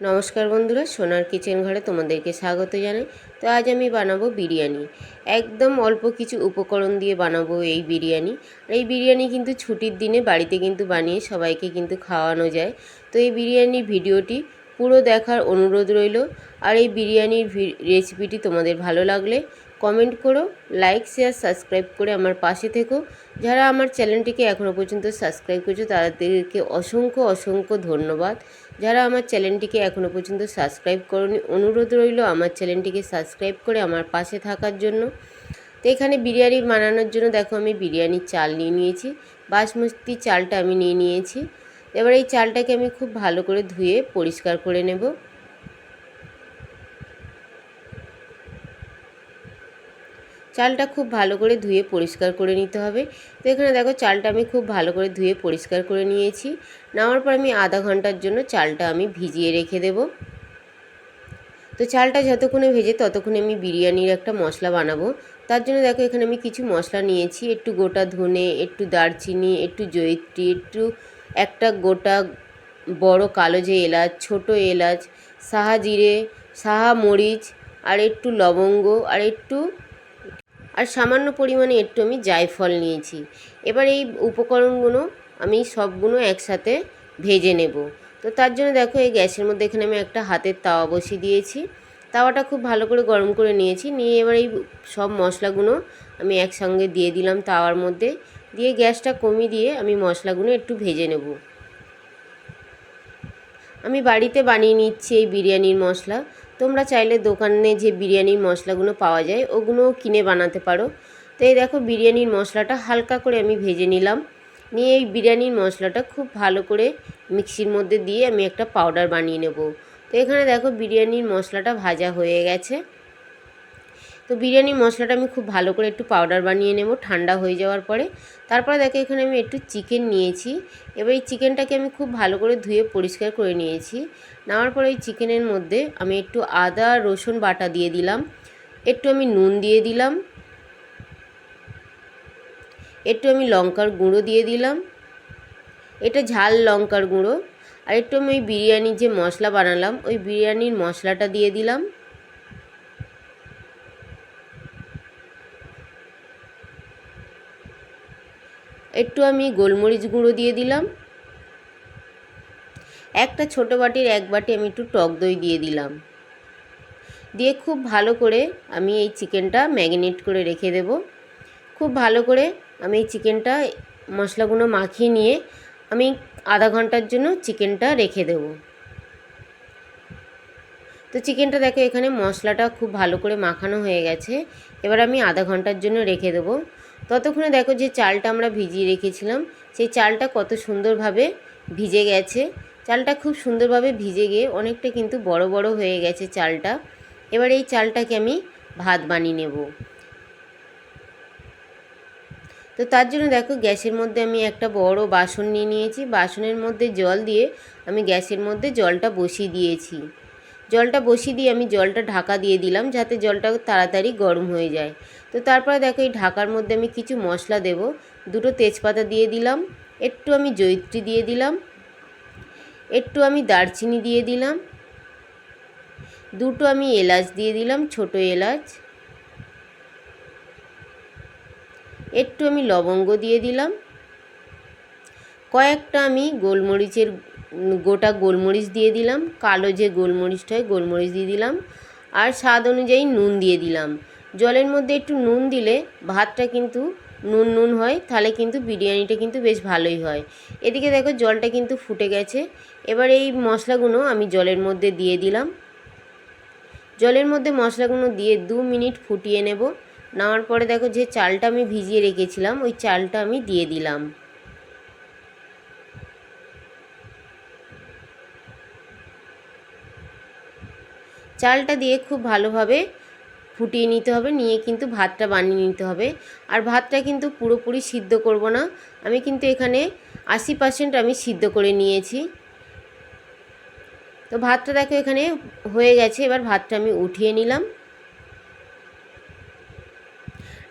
নমস্কার বন্ধুরা, সোনার কিচেন ঘরে তোমাদেরকে স্বাগত জানাই। তো আজ আমি বানাবো বিরিয়ানি। একদম অল্প কিছু উপকরণ দিয়ে বানাবো এই বিরিয়ানি। আর এই বিরিয়ানি কিন্তু ছুটির দিনে বাড়িতে কিন্তু বানিয়ে সবাইকে কিন্তু খাওয়ানো যায়। তো এই বিরিয়ানির ভিডিওটি পুরো দেখার অনুরোধ রইল। আর এই বিরিয়ানির রেসিপিটি তোমাদের ভালো লাগলে কমেন্ট করো লাইক শেয়ার সাবস্ক্রাইব করে আমার পাশে থেকো। যারা আমার চ্যানেলটিকে এখনও পর্যন্ত সাবস্ক্রাইব করেছ, তাদেরকে অসংখ্য অসংখ্য ধন্যবাদ। যারা আমার চ্যানেলটিকে এখনও পর্যন্ত সাবস্ক্রাইব করনি, অনুরোধ রইল আমার চ্যানেলটিকে সাবস্ক্রাইব করে আমার পাশে থাকার জন্য। তো এখানে বিরিয়ানি বানানোর জন্য দেখো আমি বিরিয়ানির চাল নিয়ে নিয়েছি, বাসমতি চালটা আমি নিয়ে নিয়েছি। এবার এই চালটাকে আমি খুব ভালো করে ধুয়ে পরিষ্কার করে নেব। চালটা খুব ভালো করে ধুয়ে পরিষ্কার করে নিতে হবে। তো এখানে দেখো চালটা আমি খুব ভালো করে ধুয়ে পরিষ্কার করে নিয়েছি। নেওয়ার পর আমি আধা ঘণ্টার জন্য চালটা আমি ভিজিয়ে রেখে দেব। তো চালটা যতক্ষণে ভেজে ততক্ষণে আমি বিরিয়ানির একটা মশলা বানাবো। তার জন্য দেখো এখানে আমি কিছু মশলা নিয়েছি, একটু গোটা ধনে, একটু দারচিনি, একটু জয়িত্রী, একটু একটা গোটা বড় কালো যে এলাচ, ছোট এলাচ, সাহা জিরে, সাহা মরিচ, আর একটু লবঙ্গ, আর একটু আর সামান্য পরিমাণে একটু আমি জায়ফল নিয়েছি। এবার এই উপকরণগুলো আমি সবগুলো একসাথে ভেজে নেব। তো তার জন্য দেখো এই গ্যাসের মধ্যে এখানে আমি একটা হাতের তাওয়া বসিয়ে দিয়েছি। তাওয়াটা খুব ভালো করে গরম করে নিয়েছি। নিয়ে এবার এই সব মশলাগুলো আমি একসঙ্গে দিয়ে দিলাম তাওয়ার মধ্যে। দিয়ে গ্যাসটা কমিয়ে দিয়ে আমি মশলাগুলো একটু ভেজে নেব। আমি বাড়িতে বানিয়ে নিচ্ছি এই বিরিয়ানির মশলা। তোমরা চাইলে দোকানে যে বিরিয়ানির মশলাগুলো পাওয়া যায়, ওগুলোও কিনে বানাতে পারো। তো এই দেখো বিরিয়ানির মশলাটা হালকা করে আমি ভেজে নিলাম। নিয়ে এই বিরিয়ানির মশলাটা খুব ভালো করে মিক্সির মধ্যে দিয়ে আমি একটা পাউডার বানিয়ে নেব। তো এখানে দেখো বিরিয়ানির মশলাটা ভাজা হয়ে গেছে। তো বিরিয়ানির মশলাটা আমি খুব ভালো করে একটু পাউডার বানিয়ে নেব, ঠান্ডা হয়ে যাওয়ার পরে। তারপরে দেখো এখানে আমি একটু চিকেন নিয়েছি। এবার এই চিকেনটাকে আমি খুব ভালো করে ধুয়ে পরিষ্কার করে নিয়েছি। নেওয়ার পরে এই চিকেনের মধ্যে আমি একটু আদা, রসুন বাটা দিয়ে দিলাম। একটু আমি নুন দিয়ে দিলাম। একটু আমি লঙ্কার গুঁড়ো দিয়ে দিলাম। এটা ঝাল লঙ্কার গুঁড়ো। আর একটু আমি ওই বিরিয়ানির যে মশলা বানালাম, ওই বিরিয়ানির মশলাটা দিয়ে দিলাম। একটু আমি গোলমরিচ গুঁড়ো দিয়ে দিলাম। একটা ছোটো বাটির এক বাটি আমি একটু টক দই দিয়ে দিলাম। দিয়ে খুব ভালো করে আমি এই চিকেনটা ম্যাগনেট করে রেখে দেব। খুব ভালো করে আমি এই চিকেনটা, মশলাগুলো মাখিয়ে নিয়ে আমি আধা ঘণ্টার জন্য চিকেনটা রেখে দেব। তো চিকেনটা দেখো এখানে মশলাটা খুব ভালো করে মাখানো হয়ে গেছে। এবার আমি আধা ঘণ্টার জন্য রেখে দেবো। ততক্ষণে দেখো যে চালটা আমরা ভিজিয়ে রেখেছিলাম। সেই চালটা কত সুন্দরভাবে ভিজে গেছে। চালটা খুব সুন্দরভাবে ভিজে গিয়ে অনেকটা কিন্তু বড় বড় হয়ে গেছে চালটা। এবার এই চালটাকে আমি ভাত বানিয়ে নেব। তো তার জন্য দেখো গ্যাসের মধ্যে আমি একটা বড় বাসন নিয়ে নিয়েছি। বাসনের মধ্যে জল দিয়ে আমি গ্যাসের মধ্যে জলটা বসিয়ে দিয়েছি। জলটা বসিয়ে দিয়ে আমি জলটা ঢাকা দিয়ে দিলাম যাতে জলটা তাড়াতাড়ি গরম হয়ে যায়। তো তারপরে দেখো এই ঢাকার মধ্যে আমি কিছু মশলা দেব। দুটো তেজপাতা দিয়ে দিলাম, একটু আমি জৈত্রী দিয়ে দিলাম, একটু আমি দারচিনি দিয়ে দিলাম, দুটো আমি এলাচ দিয়ে দিলাম, ছোট এলাচ, একটু আমি লবঙ্গ দিয়ে দিলাম, কয়েকটা আমি গোলমরিচের গোটা গোলমরিচ দিয়ে দিলাম, কালো যে গোলমরিচটা হয় গোলমরিচ দিয়ে দিলাম, আর স্বাদ অনুযায়ী নুন দিয়ে দিলাম। জলের মধ্যে একটু নুন দিলে ভাতটা কিন্তু নুন নুন হয়, তাহলে কিন্তু বিরিয়ানিটা কিন্তু বেশ ভালোই হয়। এদিকে দেখো জলটা কিন্তু ফুটে গেছে। এবার এই মশলাগুলো আমি জলের মধ্যে দিয়ে দিলাম। জলের মধ্যে মশলাগুলো দিয়ে দু মিনিট ফুটিয়ে নেব। নেওয়ার পরে দেখো যে চালটা আমি ভিজিয়ে রেখেছিলাম, ওই চালটা আমি দিয়ে দিলাম। চালটা দিয়ে খুব ভালোভাবে ফুটিয়ে নিতে হবে, নিয়ে কিন্তু ভাতটা বানিয়ে নিতে হবে। আর ভাতটা কিন্তু পুরোপুরি সিদ্ধ করব না। আমি কিন্তু এখানে আশি পার্সেন্ট আমি সিদ্ধ করে নিয়েছি। তো ভাতটা দেখো এখানে হয়ে গেছে, এবার ভাতটা আমি উঠিয়ে নিলাম।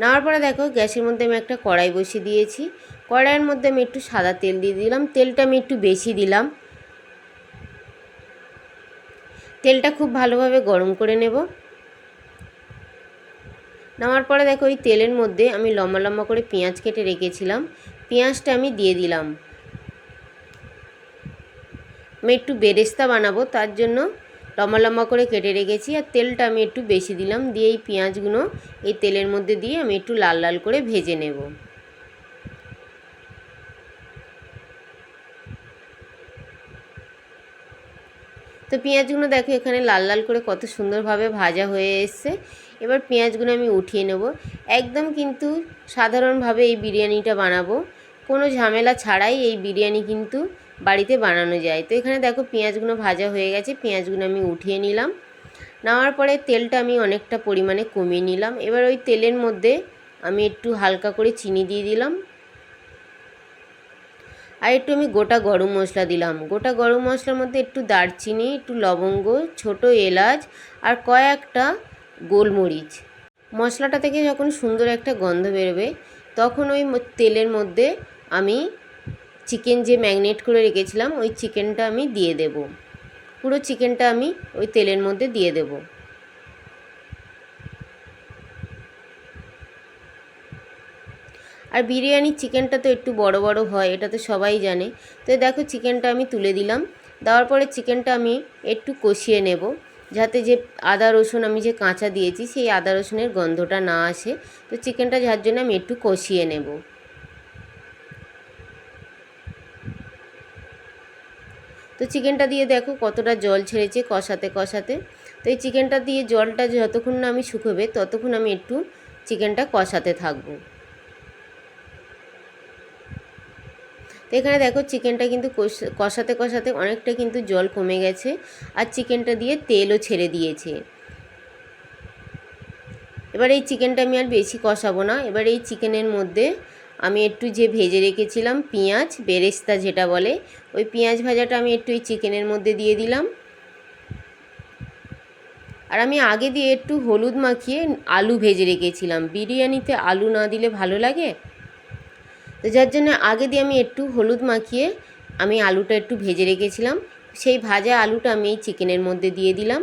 নেওয়ার পরে দেখো গ্যাসের মধ্যে আমি একটা কড়াই বসিয়ে দিয়েছি। কড়াইয়ের মধ্যে আমি একটু সাদা তেল দিয়ে দিলাম। তেলটা আমি একটু বেশি দিলাম। তেলটা খুব ভালোভাবে গরম করে নেব। নেওয়ার পরে দেখো ওই তেলের মধ্যে আমি লম্বা লম্বা করে পেঁয়াজ কেটে রেখেছিলাম। পেঁয়াজটা আমি দিয়ে দিলাম। আমি একটু বেরেস্তা বানাবো, তার জন্য লম্বা লম্বা করে কেটে রেখেছি আর তেলটা আমি একটু বেশি দিলাম। দিয়ে এই পেঁয়াজগুলো এই তেলের মধ্যে দিয়ে আমি একটু লাল লাল করে ভেজে নেব। তো পেঁয়াজগুলো দেখো এখানে লাল লাল করে কত সুন্দরভাবে ভাজা হয়ে এসছে। এবার পেঁয়াজগুলো আমি উঠিয়ে নেব। একদম কিন্তু সাধারণভাবে এই বিরিয়ানিটা বানাবো। কোনো ঝামেলা ছাড়াই এই বিরিয়ানি কিন্তু বাড়িতে বানানো যায়। তো এখানে দেখো পেঁয়াজগুলো ভাজা হয়ে গেছে, পেঁয়াজগুলো আমি উঠিয়ে নিলাম। নেওয়ার পরে তেলটা আমি অনেকটা পরিমাণে কমিয়ে নিলাম। এবার ওই তেলের মধ্যে আমি একটু হালকা করে চিনি দিয়ে দিলাম। আর একটু আমি গোটা গরম মশলা দিলাম। গোটা গরম মশলার মধ্যে একটু দারচিনি, একটু লবঙ্গ, ছোট এলাচ আর কয়েকটা গোলমরিচ। মশলাটা থেকে যখন সুন্দর একটা গন্ধ বেরোবে, তখন ওই তেলের মধ্যে আমি চিকেন যে ম্যাগনেট করে রেখেছিলাম, ওই চিকেনটা আমি দিয়ে দেব। পুরো চিকেনটা আমি ওই তেলের মধ্যে দিয়ে দেব। আর বিরিয়ানির চিকেনটা তো একটু বড় বড় হয়, এটা তো সবাই জানে। তো দেখো চিকেনটা আমি তুলে দিলাম, দেওয়ার পরে চিকেনটা আমি একটু কষিয়ে নেব। যাতে যে আদা রসুন আমি যে কাঁচা দিয়েছি, সেই আদা রসুনের গন্ধটা না আসে। তো চিকেনটা যার জন্য আমি একটু কষিয়ে নেব। তো চিকেনটা দিয়ে দেখো কতটা জল ছেড়েছে কষাতে কষাতে। তো এই চিকেনটা দিয়ে জলটা যতক্ষণ না আমি শুকোবে, ততক্ষণ আমি একটু চিকেনটা কষাতে থাকব। তো এখানে দেখো চিকেনটা কিন্তু কষাতে কষাতে অনেকটা কিন্তু জল কমে গেছে আর চিকেনটা দিয়ে তেলও ছেড়ে দিয়েছে। এবার এই চিকেনটা আমি আর বেশি কষাবো না। এবার এই চিকেনের মধ্যে আমি একটু যে ভেজে রেখেছিলাম পেঁয়াজ, বেরেস্তা যেটা বলে, ওই পেঁয়াজ ভাজাটা আমি একটু এই চিকেনের মধ্যে দিয়ে দিলাম। আর আমি আগে দিয়ে একটু হলুদ মাখিয়ে আলু ভেজে রেখেছিলাম। বিরিয়ানিতে আলু না দিলে ভালো লাগে? তো যার জন্য আগে দিয়ে আমি একটু হলুদ মাখিয়ে আমি আলুটা একটু ভেজে রেখেছিলাম। সেই ভাজা আলুটা আমি এই চিকেনের মধ্যে দিয়ে দিলাম।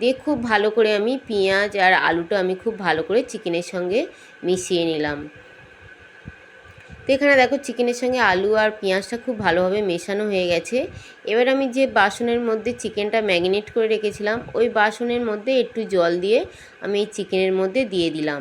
দিয়ে খুব ভালো করে আমি পেঁয়াজ আর আলুটা আমি খুব ভালো করে চিকেনের সঙ্গে মিশিয়ে নিলাম। তো এখানে দেখো চিকেনের সঙ্গে আলু আর পেঁয়াজটা খুব ভালোভাবে মেশানো হয়ে গেছে। এবার আমি যে বাসনের মধ্যে চিকেনটা ম্যাগনেট করে রেখেছিলাম, ওই বাসনের মধ্যে একটু জল দিয়ে আমি এই চিকেনের মধ্যে দিয়ে দিলাম।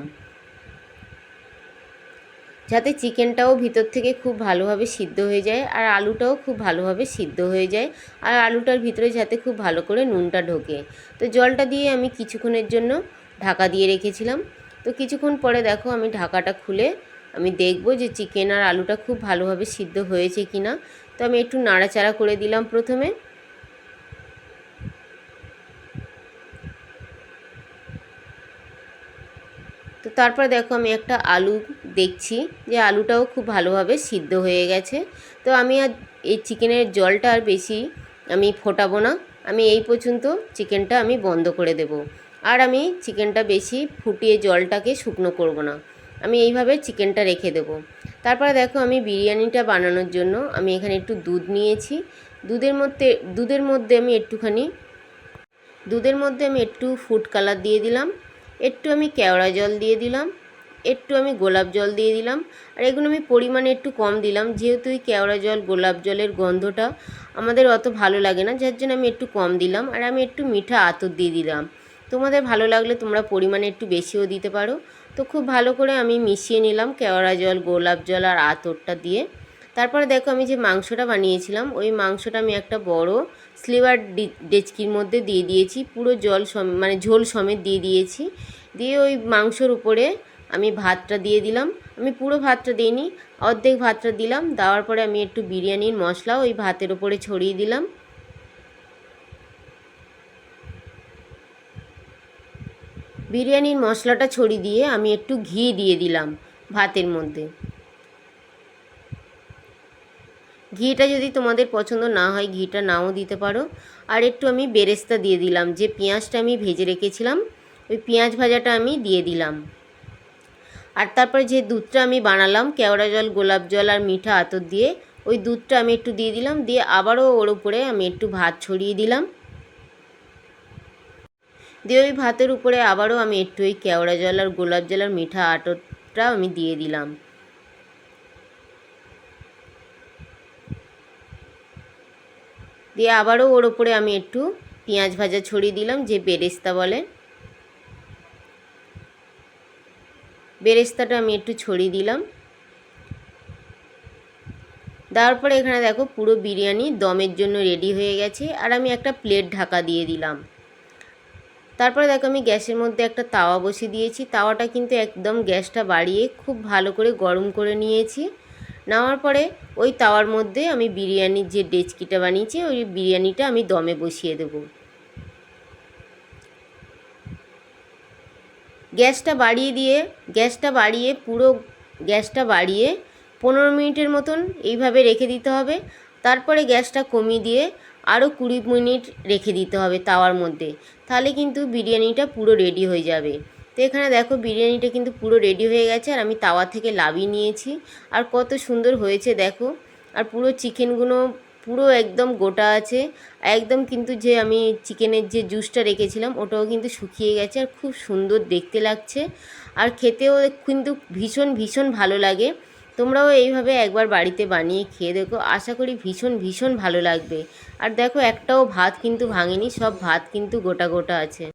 যাতে চিকেনটাও ভিতর থেকে খুব ভালোভাবে সিদ্ধ হয়ে যায় আর আলুটাও খুব ভালোভাবে সিদ্ধ হয়ে যায় আর আলুটার ভিতরে যাতে খুব ভালো করে নুনটা ঢোকে। তো জলটা দিয়ে আমি কিছুক্ষণের জন্য ঢাকা দিয়ে রেখেছিলাম। তো কিছুক্ষণ পরে দেখো আমি ঢাকাটা খুলে আমি দেখব যে চিকেন আর আলুটা খুব ভালোভাবে সিদ্ধ হয়েছে কি না তো আমি একটু নাড়াচাড়া করে দিলাম প্রথমে। তো তারপর দেখো আমি একটা আলু দেখছি যে আলুটাও খুব ভালোভাবে সিদ্ধ হয়ে গেছে। তো আমি আর এই চিকেনের জলটা আর বেশি আমি ফোটাবো না। আমি এই পর্যন্ত চিকেনটা আমি বন্ধ করে দেব। আর আমি চিকেনটা বেশি ফুটিয়ে জলটাকে শুকনো করব না। আমি এইভাবে চিকেনটা রেখে দেবো। তারপরে দেখো আমি বিরিয়ানিটা বানানোর জন্য আমি এখানে একটু দুধ নিয়েছি। দুধের মধ্যে দুধের মধ্যে আমি একটুখানি, দুধের মধ্যে আমি একটু ফুড কালার দিয়ে দিলাম। একটু আমি কেওড়া জল দিয়ে দিলাম, একটু আমি গোলাপ জল দিয়ে দিলাম, আর এগুলো আমি পরিমাণে একটু কম দিলাম। যেহেতু এই কেওড়া জল, গোলাপ জলের গন্ধটা আমাদের অত ভালো লাগে না, যার জন্য আমি একটু কম দিলাম, আর আমি একটু মিঠা আতর দিয়ে দিলাম। তোমাদের ভালো লাগলে তোমরা পরিমাণে একটু বেশিও দিতে পারো। তো খুব ভালো করে আমি মিশিয়ে নিলাম কেওড়া জল, গোলাপ জল আর আতরটা দিয়ে। তারপরে দেখো আমি যে মাংসটা বানিয়েছিলাম, ওই মাংসটা আমি একটা বড় স্লিভার ডেচকির মধ্যে দিয়ে দিয়েছি। পুরো জল সম মানে ঝোল সমেত দিয়ে দিয়েছি। দিয়ে ওই মাংসর উপরে আমি ভাতটা দিয়ে দিলাম। আমি পুরো ভাতটা দিইনি, অর্ধেক ভাতটা দিলাম। দেওয়ার পরে আমি একটু বিরিয়ানির মশলা ওই ভাতের ওপরে ছড়িয়ে দিলাম। বিরিয়ানির মশলাটা ছড়িয়ে দিয়ে আমি একটু ঘি দিয়ে দিলাম ভাতের মধ্যে। ঘিটা যদি তোমাদের পছন্দ না হয়, ঘিটা নাও দিতে পারো। আর একটু আমি বেরেস্তা দিয়ে দিলাম, যে পেঁয়াজটা আমি ভেজে রেখেছিলাম, ওই পেঁয়াজ ভাজাটা আমি দিয়ে দিলাম। আর তারপরে যে দুধটা আমি বানালাম, কেওড়া জল, গোলাপ জল আর মিঠা আতর দিয়ে, ওই দুধটা আমি একটু দিয়ে দিলাম, দিয়ে আবারও ওর উপরে আমি একটু ভাত ছড়িয়ে দিলাম। দিয়ে ওই ভাতের উপরে আবারও আমি একটু ওই কেওড়া জল আর গোলাপ জল আর মিঠা আটটা আমি দিয়ে দিলাম। দিয়ে আবারও ওর ওপরে আমি একটু পেঁয়াজ ভাজা ছড়িয়ে দিলাম, যে বেরেস্তা বলে। বেরেস্তাটা আমি একটু ছড়িয়ে দিলাম। তারপরে এখানে দেখো পুরো বিরিয়ানি দমের জন্য রেডি হয়ে গেছে, আর আমি একটা প্লেট ঢাকা দিয়ে দিলাম। তারপরে দেখো আমি গ্যাসের মধ্যে একটা তাওয়া বসিয়ে দিয়েছি। তাওয়াটা কিন্তু একদম গ্যাসটা বাড়িয়ে খুব ভালো করে গরম করে নিয়েছি। নেওয়ার পরে ওই তাওয়ার মধ্যে আমি বিরিয়ানির যে ডেচকিটা বানিয়েছি, ওই বিরিয়ানিটা আমি দমে বসিয়ে দেব। গ্যাসটা বাড়িয়ে দিয়ে, গ্যাসটা বাড়িয়ে, পুরো গ্যাসটা বাড়িয়ে পনেরো মিনিটের মতন এইভাবে রেখে দিতে হবে। তারপরে গ্যাসটা কমিয়ে দিয়ে আরও কুড়ি মিনিট রেখে দিতে হবে তাওয়ার মধ্যে। তাহলে কিন্তু বিরিয়ানিটা পুরো রেডি হয়ে যাবে। তো এখানে দেখো বিরিয়ানিটা কিন্তু পুরো রেডি হয়ে গেছে আর আমি তাওয়া থেকে লাভিয়ে নিয়েছি। আর কত সুন্দর হয়েছে দেখো। আর পুরো চিকেনগুলো পুরো একদম গোটা আছে। একদম কিন্তু যে আমি চিকেনের যে জুসটা রেখেছিলাম, ওটাও কিন্তু শুকিয়ে গেছে আর খুব সুন্দর দেখতে লাগছে। আর খেতেও কিন্তু ভীষণ ভীষণ ভালো লাগে। তোমরাও এইভাবে একবার বাড়িতে বানিয়ে খেয়ে দেখো। আশা করি ভীষণ ভীষণ ভালো লাগবে। আর দেখো একটাও ভাত কিন্তু ভাঙেনি, সব ভাত কিন্তু গোটা গোটা আছে।